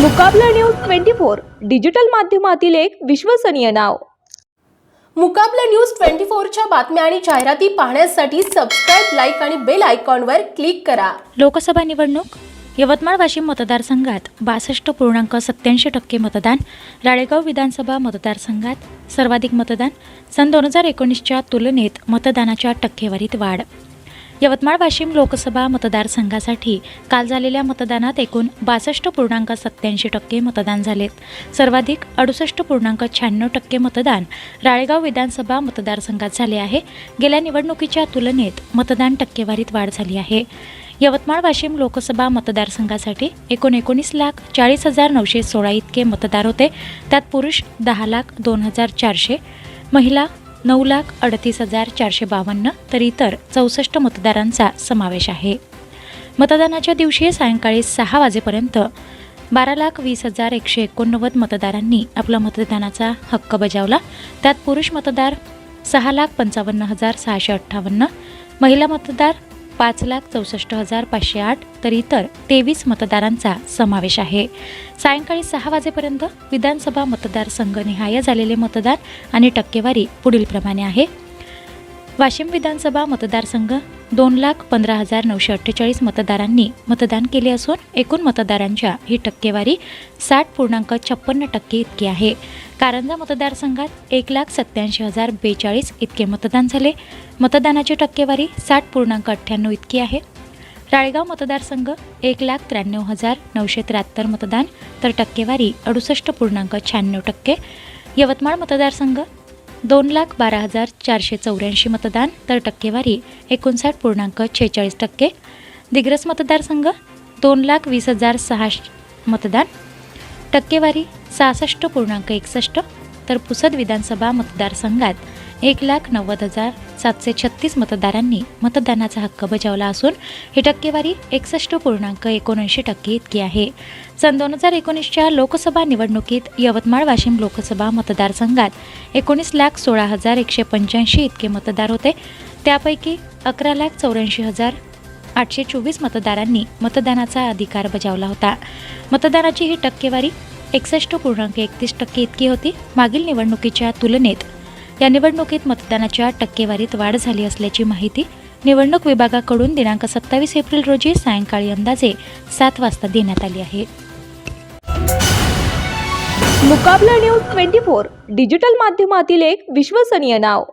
Mukabla news twenty four digital माध्यमातील एक विश्वसनीय नाव. मुकाबला न्यूज ट्वेंटी फोरच्या बातम्या आणि जाहिराती पाहण्यासाठी सबस्क्राईब लाईक आणि बेल आयकॉनवर क्लिक करा. लोकसभा निवडणूक यवतमाळ वाशिम मतदारसंघात बासष्ट पूर्णांक सत्याऐंशी टक्के मतदान राळेगाव विधानसभा मतदारसंघात सर्वाधिक मतदान सन दोन हजार एकोणीसच्या तुलनेत मतदानाच्या टक्केवारीत वाढ. यवतमाळ वाशिम लोकसभा मतदारसंघासाठी काल झालेल्या मतदानात एकूण बासष्ट पूर्णांक सत्याऐंशी टक्के मतदान झालेत. सर्वाधिक अडुसष्ट पूर्णांक शहाण्णव टक्के मतदान राळेगाव विधानसभा मतदारसंघात झाले आहे. गेल्या निवडणुकीच्या तुलनेत मतदान टक्केवारीत वाढ झाली आहे. यवतमाळ वाशिम लोकसभा मतदारसंघासाठी एकूण एकोणीस लाख चाळीस हजार नऊशे सोळा इतके मतदार होते. त्यात पुरुष दहा लाख दोन हजार चारशे महिला नऊ लाख अडतीस हजार चारशे बावन्न तर इतर चौसष्ट मतदारांचा समावेश आहे. मतदानाच्या दिवशी सायंकाळी सहा वाजेपर्यंत बारा लाख वीस हजार एकशे एकोणनव्वद मतदारांनी आपला मतदानाचा हक्क बजावला. त्यात पुरुष मतदार सहा लाख पंचावन्न हजार सहाशे अठ्ठावन्न महिला मतदार पाच लाख चौसष्ट हजार पाचशे आठ तर इतर तेवीस मतदारांचा समावेश आहे. सायंकाळी सहा वाजेपर्यंत विधानसभा मतदारसंघनिहाय झालेले मतदान आणि टक्केवारी पुढीलप्रमाणे आहे. वाशिम विधानसभा मतदारसंघ दोन लाख पंधरा हजार नऊशे अठ्ठेचाळीस मतदारांनी मतदान केले असून एकूण मतदारांच्या ही टक्केवारी साठ पूर्णांक छप्पन्न टक्के इतकी आहे. कारंजा मतदारसंघात एक लाख सत्याऐंशी हजार बेचाळीस इतके मतदान झाले. मतदानाची टक्केवारी साठ पूर्णांक अठ्ठ्याण्णव इतकी आहे. राळेगाव मतदारसंघ एक लाख त्र्याण्णव हजार नऊशे त्र्याहत्तर मतदान तर टक्केवारी अडुसष्ट पूर्णांक शहाण्णव टक्के. यवतमाळ मतदारसंघ दोन लाख बारा हजार चारशे चौऱ्याऐंशी मतदान तर टक्केवारी एकोणसाठ पूर्णांक छेचाळीस टक्के. दिग्रस मतदारसंघ दोन लाख वीस हजार सहा मतदान. टक्केवारी सहासष्ट पूर्णांक एकसष्ट. तर पुसद विधानसभा मतदारसंघात एक लाख नव्वद हजार सातशे छत्तीस मतदारांनी मतदानाचा हक्क बजावला असून ही टक्केवारी एकसष्ट पूर्णांक एकोणऐंशी टक्के इतकी आहे. सन दोन हजार एकोणीसच्या लोकसभा निवडणुकीत यवतमाळ वाशिम लोकसभा मतदारसंघात एकोणीस लाख सोळा हजार एकशे पंच्याऐंशी इतके मतदार होते. त्यापैकी अकरा लाख चौऱ्याऐंशी हजार आठशे चोवीस मतदारांनी मतदानाचा अधिकार बजावला होता. मतदानाची ही टक्केवारी एकसष्ट पूर्णांक एकतीस टक्के इतकी होती. मागील निवडणुकीच्या तुलनेत या निवडणुकीत मतदानाच्या टक्केवारीत वाढ झाली असल्याची माहिती निवडणूक विभागाकडून दिनांक सत्तावीस एप्रिल रोजी सायंकाळी अंदाजे सात वाजता देण्यात आली आहे. Mukabla news twenty four digital माध्यमातील एक विश्वसनीय नाव.